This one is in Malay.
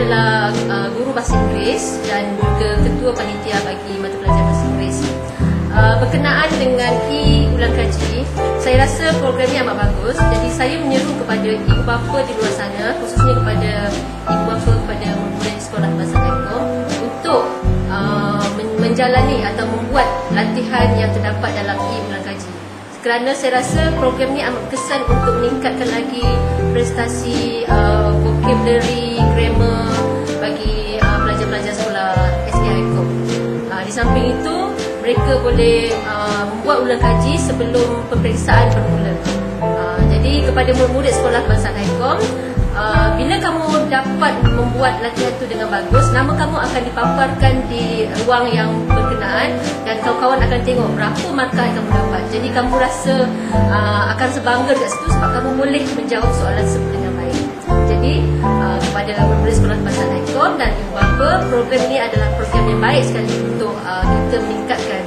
adalah uh, guru bahasa Inggeris dan juga ketua panitia bagi mata pelajaran bahasa Inggeris. Uh, berkenaan dengan E ulang kaji, saya rasa program ini amat bagus. Jadi saya menyeru kepada ibu bapa di luar sana, khususnya kepada ibu bapa kepada murid sekolah bahasa Tengkong untuk uh, menjalani atau membuat latihan yang terdapat dalam E ulang kaji. Kerana saya rasa program ini amat kesan untuk meningkatkan lagi prestasi uh, vocabulary di samping itu, mereka boleh uh, membuat ulang kaji sebelum peperiksaan bermula. Uh, jadi kepada murid-murid sekolah Bahasa Haikom, uh, bila kamu dapat membuat latihan itu dengan bagus, nama kamu akan dipaparkan di ruang yang berkenaan dan kawan-kawan akan tengok berapa markah yang kamu dapat. Jadi kamu rasa uh, akan sebangga dekat situ sebab kamu boleh menjawab soalan baik. Jadi uh, kepada murid sekolah Bahasa Haikom dan ibu bapa, program ini adalah program yang baik sekali uh, kita meningkatkan